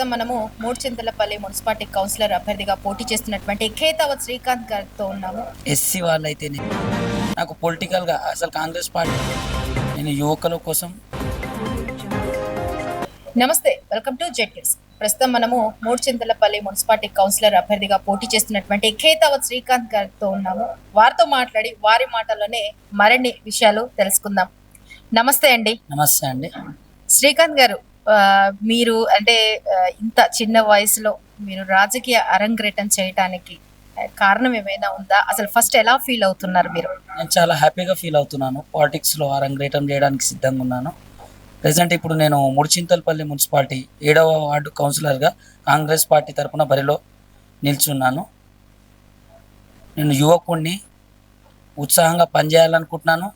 ప్రస్తుతం మనము Muduchintalapalli municipality councillor అభ్యర్థిగా పోటీ చేస్తున్నటువంటి ఖేతావత్ శ్రీకాంత్ గారితో ఉన్నాము. ఎస్సీ వాళ్ళైతేనే. నాకు పొలిటికల్గా అసలు కాంగ్రెస్ పార్టీ నేను యువకుల కోసం నమస్తే వెల్కమ్ టు జెడ్ న్యూస్. ప్రస్తుతం మనము మూడుచింతలపల్లి మున్సిపాలిటీ కౌన్సిలర్ అభ్యర్థిగా పోటీ చేస్తున్నటువంటి ఖేతావత్ శ్రీకాంత్ గారితో ఉన్నాము. వారితో మాట్లాడి వారి మాటల్లోనే మరిన్ని విషయాలు తెలుసుకుందాం. నమస్తే అండి. నమస్తే అండి. శ్రీకాంత్ గారు మీరు అంటే ఇంత చిన్న వయసులో మీరు రాజకీయ అరంగేటం చేయటానికి కారణం ఏమైనా ఉందా? అసలు ఫస్ట్ ఎలా ఫీల్ అవుతున్నారు మీరు? నేను చాలా హ్యాపీగా ఫీల్ అవుతున్నాను. పాలిటిక్స్లో అరంగేటం చేయడానికి సిద్ధంగా ఉన్నాను. ప్రజెంట్ ఇప్పుడు నేను ముడిచింతలపల్లి మున్సిపాలిటీ ఏడవ వార్డు కౌన్సిలర్గా కాంగ్రెస్ పార్టీ తరఫున బరిలో నిల్చున్నాను. నేను యువకుడిని ఉత్సాహంగా పనిచేయాలనుకుంటున్నాను.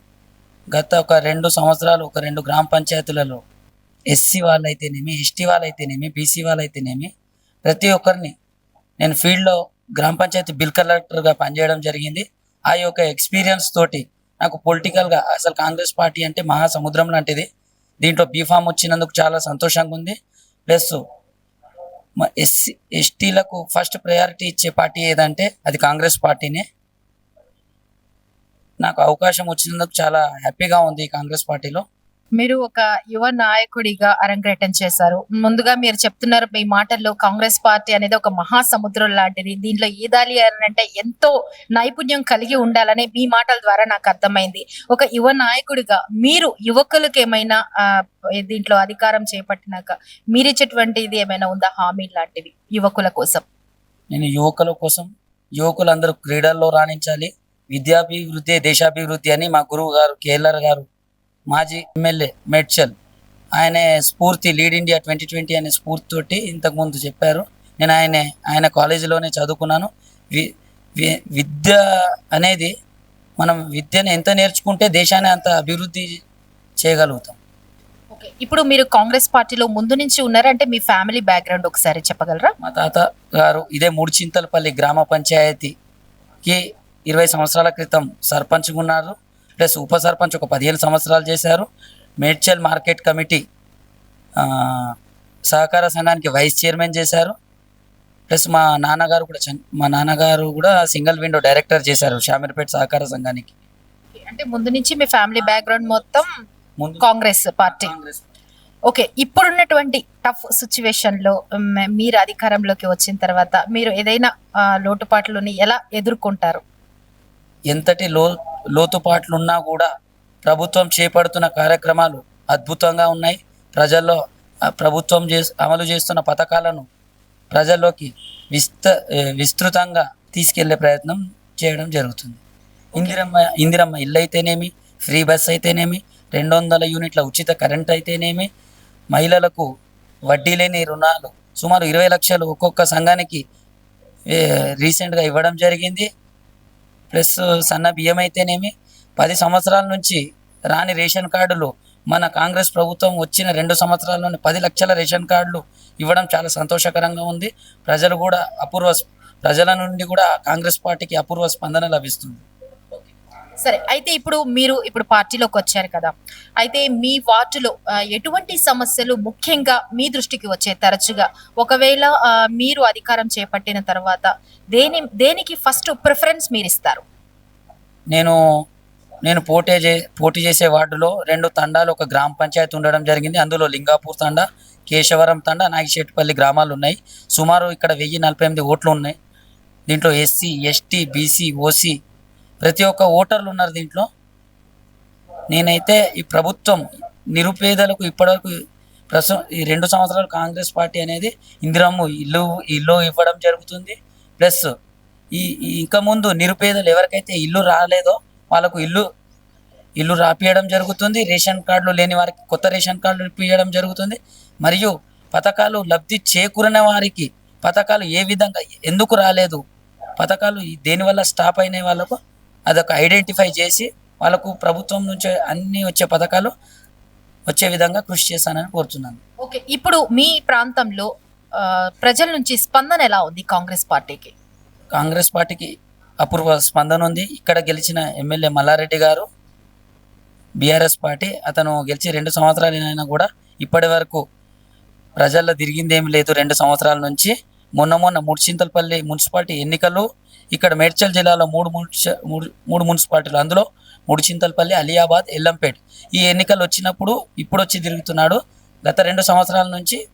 గత ఒక రెండు సంవత్సరాలు ఒక రెండు గ్రామ పంచాయతీలలో ఎస్సీ వాళ్ళైతేనేమి ఎస్టీ వాళ్ళైతేనేమి బీసీ వాళ్ళైతేనేమి ప్రతి ఒక్కరిని నేను ఫీల్డ్లో గ్రామ పంచాయతీ బిల్ కలెక్టర్గా పనిచేయడం జరిగింది. ఆ యొక్క ఎక్స్పీరియన్స్ తోటి నాకు పొలిటికల్గా అసలు కాంగ్రెస్ పార్టీ అంటే మహాసముద్రం లాంటిది. దీంట్లో బీఫామ్ వచ్చినందుకు చాలా సంతోషంగా ఉంది. ప్లస్ ఎస్సీ ఎస్టీలకు ఫస్ట్ ప్రయారిటీ ఇచ్చే పార్టీ ఏదంటే అది కాంగ్రెస్ పార్టీనే. నాకు అవకాశం వచ్చినందుకు చాలా హ్యాపీగా ఉంది ఈ కాంగ్రెస్ పార్టీలో. మీరు ఒక యువ నాయకుడిగా అరంగేటం చేశారు. ముందుగా మీరు చెప్తున్నారు మీ మాటల్లో కాంగ్రెస్ పార్టీ అనేది ఒక మహాసముద్రం లాంటిది. దీంట్లో ఈదాలి అంటే ఎంతో నైపుణ్యం కలిగి ఉండాలని మీ మాటల ద్వారా నాకు అర్థమైంది. ఒక యువ నాయకుడిగా మీరు యువకులకు ఏమైనా దీంట్లో అధికారం చేపట్టినాక మీరిచ్చేటువంటి ఇది ఏమైనా ఉందా హామీ లాంటివి యువకుల కోసం? నేను యువకుల కోసం యువకులందరూ క్రీడల్లో రాణించాలి. విద్యాభివృద్ధి దేశాభివృద్ధి అని మా గురువు గారు కేఎల్ఆర్ గారు మాజీ ఎమ్మెల్యే మెడ్చల్. ఆయన స్ఫూర్తి లీడ్ ఇండియా ట్వంటీ ట్వంటీ అనే స్ఫూర్తితోటి ఇంతకుముందు చెప్పారు. నేను ఆయన ఆయన కాలేజీలోనే చదువుకున్నాను. వి విద్య అనేది మనం విద్యను ఎంత నేర్చుకుంటే దేశాన్ని అంత అభివృద్ధి చేయగలుగుతాం. ఓకే ఇప్పుడు మీరు కాంగ్రెస్ పార్టీలో ముందు నుంచి ఉన్నారంటే మీ ఫ్యామిలీ బ్యాక్గ్రౌండ్ ఒకసారి చెప్పగలరా? మా తాత గారు ఇదే మూడుచింతలపల్లి గ్రామ పంచాయతీకి ఇరవై సంవత్సరాల క్రితం సర్పంచ్గా ఉన్నారు. ప్లస్ ఉప సర్పంచ్ ఒక పదిహేను సంవత్సరాలు చేశారు. మేడ్చల్ మార్కెట్ కమిటీ సహకార సంఘానికి వైస్ చైర్మన్ చేశారు. ప్లస్ మా నాన్నగారు కూడా మా నాన్నగారు కూడా సింగిల్ విండో డైరెక్టర్ చేశారు షామీర్పేట సహకార సంఘానికి. అంటే ముందు నుంచి మీ ఫ్యామిలీ బ్యాక్గ్రౌండ్ మొత్తం కాంగ్రెస్ పార్టీ. ఓకే ఇప్పుడున్నటువంటి టఫ్ సిచ్యువేషన్లో మ్, మీరు అధికారంలోకి వచ్చిన తర్వాత మీరు ఏదైనా లోటుపాట్లని ఎలా ఎదుర్కొంటారు? ఎంతటి లో లోతుపాట్లు ఉన్నా కూడా ప్రభుత్వం చేపడుతున్న కార్యక్రమాలు అద్భుతంగా ఉన్నాయి. ప్రజల్లో ప్రభుత్వం చే అమలు చేస్తున్న పథకాలను ప్రజల్లోకి విస్త విస్తృతంగా తీసుకెళ్ళే ప్రయత్నం చేయడం జరుగుతుంది. ఇందిరమ్మ ఇందిరమ్మ ఇల్లు అయితేనేమి ఫ్రీ బస్ అయితేనేమి రెండు వందల యూనిట్ల ఉచిత కరెంట్ అయితేనేమి మహిళలకు వడ్డీ లేని రుణాలు సుమారు ఇరవై లక్షలు ఒక్కొక్క సంఘానికి రీసెంట్గా ఇవ్వడం జరిగింది. ప్లస్ సన్న బియ్యం అయితేనేమి పది సంవత్సరాల నుంచి రాని రేషన్ కార్డులు మన కాంగ్రెస్ ప్రభుత్వం వచ్చిన రెండు సంవత్సరాల్లోనే పది లక్షల రేషన్ కార్డులు ఇవ్వడం చాలా సంతోషకరంగా ఉంది. ప్రజలు కూడా అపూర్వ ప్రజల నుండి కూడా కాంగ్రెస్ పార్టీకి అపూర్వ స్పందన లభిస్తుంది. సరే అయితే ఇప్పుడు మీరు ఇప్పుడు పార్టీలోకి వచ్చారు కదా. అయితే మీ వార్డులో ఎటువంటి సమస్యలు ముఖ్యంగా మీ దృష్టికి వచ్చే తరచుగా? ఒకవేళ మీరు అధికారం చేపట్టిన తర్వాత దేని దేనికి ఫస్ట్ ప్రిఫరెన్స్ మీరు ఇస్తారు నేను నేను పోటీ చే పోటీ చేసే వార్డులో రెండు తండాలు ఒక గ్రామ పంచాయతీ ఉండడం జరిగింది. అందులో లింగాపూర్ తండా కేశవరం తండా నాగిశెట్టిపల్లి గ్రామాలు ఉన్నాయి. సుమారు ఇక్కడ వెయ్యి నలభై ఎనిమిది ఓట్లు ఉన్నాయి. దీంట్లో ఎస్సీ ఎస్టీ బీసీ ఓసీ ప్రతి ఒక్క ఓటర్లు ఉన్నారు దీంట్లో. నేనైతే ఈ ప్రభుత్వం నిరుపేదలకు ఇప్పటివరకు ప్రస్తుతం ఈ రెండు సంవత్సరాలు కాంగ్రెస్ పార్టీ అనేది ఇందిరమ్మ ఇల్లు ఇల్లు ఇవ్వడం జరుగుతుంది. ప్లస్ ఈ ఇంకా ముందు నిరుపేదలు ఎవరికైతే ఇల్లు రాలేదో వాళ్ళకు ఇల్లు ఇల్లు రాపియడం జరుగుతుంది. రేషన్ కార్డులు లేని వారికి కొత్త రేషన్ కార్డులు ఇప్పించడం జరుగుతుంది. మరియు పథకాలు లబ్ధి చేకూరిన వారికి పథకాలు ఏ విధంగా ఎందుకు రాలేదు? పథకాలు దేనివల్ల స్టాప్ అయిన వాళ్ళకు? అదొక ఐడెంటిఫై చేసి వాళ్ళకు ప్రభుత్వం నుంచి అన్ని వచ్చే పథకాలు వచ్చే విధంగా కృషి చేస్తానని కోరుతున్నాను. ఓకే ఇప్పుడు మీ ప్రాంతంలో ప్రజల నుంచి స్పందన ఎలా ఉంది కాంగ్రెస్ పార్టీకి? కాంగ్రెస్ పార్టీకి అపూర్వ స్పందన ఉంది. ఇక్కడ గెలిచిన ఎమ్మెల్యే మల్లారెడ్డి గారు బీఆర్ఎస్ పార్టీ అతను గెలిచి రెండు సంవత్సరాలు అయినా కూడా ఇప్పటి వరకు ప్రజల్లో తిరిగింది ఏమి లేదు. రెండు సంవత్సరాల నుంచి మొన్న మొన్న ముడిచింతలపల్లి మున్సిపాలిటీ ఎన్నికలు ఇక్కడ మేడ్చల్ జిల్లాలో మూడు మూడు మూడు మున్సిపాలిటీలు. అందులో ముడిచింతలపల్లి అలియాబాద్ ఎల్లంపేట్. ఈ ఎన్నికలు వచ్చినప్పుడు ఇప్పుడు వచ్చి తిరుగుతున్నాడు. గత రెండు సంవత్సరాల నుంచి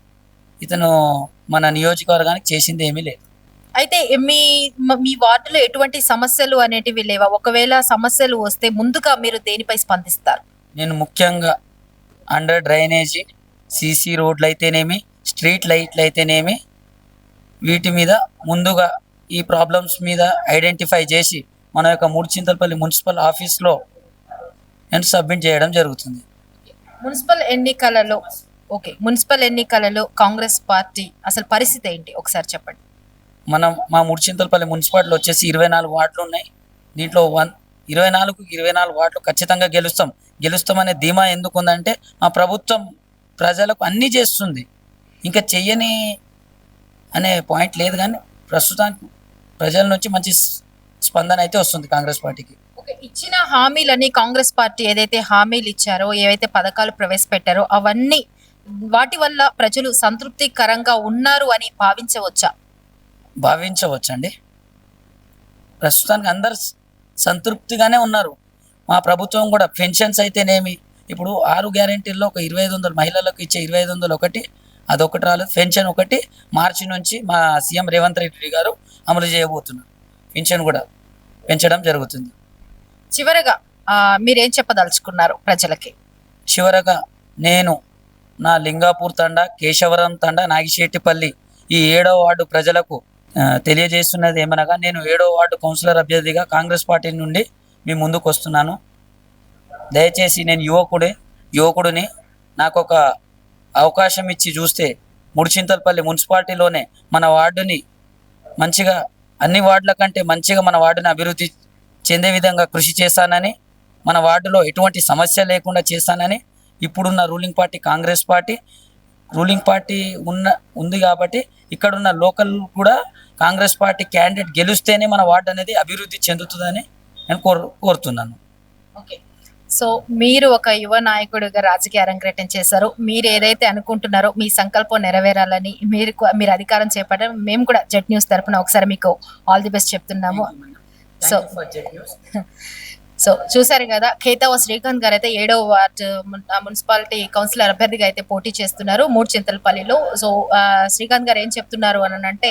ఇతను మన నియోజకవర్గానికి చేసింది ఏమీ లేదు. అయితే మీ మ- మీ వార్డులో ఎటువంటి సమస్యలు అనేటివి లేవా? ఒకవేళ సమస్యలు వస్తే ముందుగా మీరు దేనిపై స్పందిస్తారు? నేను ముఖ్యంగా అండర్ డ్రైనేజీ సీసీ రోడ్లు అయితేనేమి స్ట్రీట్ లైట్లు అయితేనేమి వీటి మీద ముందుగా ఈ ప్రాబ్లమ్స్ మీద ఐడెంటిఫై చేసి మన యొక్క మూడుచింతలపల్లి మున్సిపల్ ఆఫీస్లో నేను సబ్మిట్ చేయడం జరుగుతుంది. మున్సిపల్ ఎన్నికలలో ఓకే మున్సిపల్ ఎన్నికలలో కాంగ్రెస్ పార్టీ అసలు పరిస్థితి ఏంటి? ఒకసారి చెప్పండి. మనం మా ముడిచింతలపల్లి మున్సిపాలిటీలో వచ్చేసి ఇరవై నాలుగు వార్డులు ఉన్నాయి. దీంట్లో వన్ ఇరవై నాలుగు ఇరవై నాలుగు వార్డులు ఖచ్చితంగా గెలుస్తాం. గెలుస్తామనే ధీమా ఎందుకు ఉందంటే మా ప్రభుత్వం ప్రజలకు అన్నీ చేస్తుంది. ఇంకా చెయ్యని అనే పాయింట్ లేదు కానీ ప్రస్తుతానికి ప్రజల నుంచి మంచి స్పందన అయితే వస్తుంది కాంగ్రెస్ పార్టీకి. ఇచ్చిన హామీలని కాంగ్రెస్ పార్టీ ఏదైతే హామీలు ఇచ్చారో ఏవైతే పథకాలు ప్రవేశపెట్టారో అవన్నీ వాటి వల్ల ప్రజలు సంతృప్తికరంగా ఉన్నారు అని భావించవచ్చా? భావించవచ్చండి. ప్రస్తుతానికి అందరు సంతృప్తిగానే ఉన్నారు. మా ప్రభుత్వం కూడా పెన్షన్స్ అయితేనేమి ఇప్పుడు ఆరు గ్యారెంటీల్లో ఒక ఇరవై ఐదు వందలు మహిళలకు ఇచ్చే ఇరవై ఐదు వందలు ఒకటి అదొకటి రాలేదు. పెన్షన్ ఒకటి మార్చి నుంచి మా సీఎం రేవంత్ రెడ్డి గారు అమలు చేయబోతున్నారు. పెన్షన్ కూడా పెంచడం జరుగుతుంది. చివరగా మీరేం చెప్పదలుచుకున్నారు ప్రజలకి? చివరగా నేను నా లింగాపూర్ తండ కేశవరం తండ నాగిశెట్టిపల్లి ఈ ఏడో వార్డు ప్రజలకు తెలియజేస్తున్నది ఏమనగా నేను ఏడో వార్డు కౌన్సిలర్ అభ్యర్థిగా కాంగ్రెస్ పార్టీ నుండి మీ ముందుకు వస్తున్నాను దయచేసి నేను యువకుడి యువకుడిని నాకు ఒక అవకాశం ఇచ్చి చూస్తే ముడిచింతలపల్లి మున్సిపాలిటీలోనే మన వార్డుని మంచిగా అన్ని వార్డుల కంటే మంచిగా మన వార్డుని అభివృద్ధి చెందే విధంగా కృషి చేస్తానని మన వార్డులో ఎటువంటి సమస్య లేకుండా చేస్తానని ఇప్పుడున్న ruling party Congress party ruling party ఉన్న ఉంది కాబట్టి ఇక్కడున్న లోకల్ కూడా కాంగ్రెస్ పార్టీ క్యాండిడేట్ గెలిస్తేనే మన వార్డు అనేది అభివృద్ధి చెందుతుందని నేను కోరు కోరుతున్నాను. ఓకే. సో మీరు ఒక యువ నాయకుడిగా రాజకీయ అరంగేటం చేశారు. మీరు ఏదైతే అనుకుంటున్నారో మీ సంకల్పం నెరవేరాలని మీరు మీరు అధికారం చేపట్టడం మేము కూడా జెట్ న్యూస్ తరపున ఒకసారి మీకు ఆల్ ది బెస్ట్ చెప్తున్నాము. సో సో చూసారు కదా కేతవ శ్రీకాంత్ గారు అయితే ఏడవ వార్డు మున్సిపాలిటీ కౌన్సిలర్ అభ్యర్థిగా అయితే పోటీ చేస్తున్నారు మూడు చింతలపల్లిలో సో శ్రీకాంత్ గారు ఏం చెప్తున్నారు అని అంటే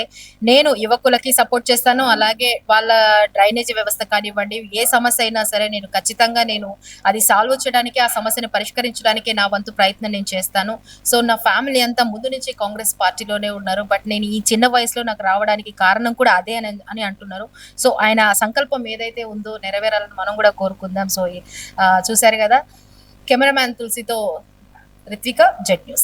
నేను యువకులకి సపోర్ట్ చేస్తాను అలాగే వాళ్ళ డ్రైనేజీ వ్యవస్థ కానివ్వండి ఏ సమస్య అయినా సరే నేను ఖచ్చితంగా నేను అది సాల్వ్ చేయడానికి ఆ సమస్యను పరిష్కరించడానికి నా వంతు ప్రయత్నం నేను చేస్తాను. సో నా ఫ్యామిలీ అంతా ముందు నుంచి కాంగ్రెస్ పార్టీలోనే ఉన్నారు బట్ నేను ఈ చిన్న వయసులో నాకు రావడానికి కారణం కూడా అదే అని అని అంటున్నారు. సో ఆయన సంకల్పం ఏదైతే ఉందో నెరవేరాలని మనం కూడా కోరుకుందాం. సో ఈ- ఆ, చూశారు కదా? కెమెరామ్యాన్ తులసితో రిత్విక జెట్ న్యూస్.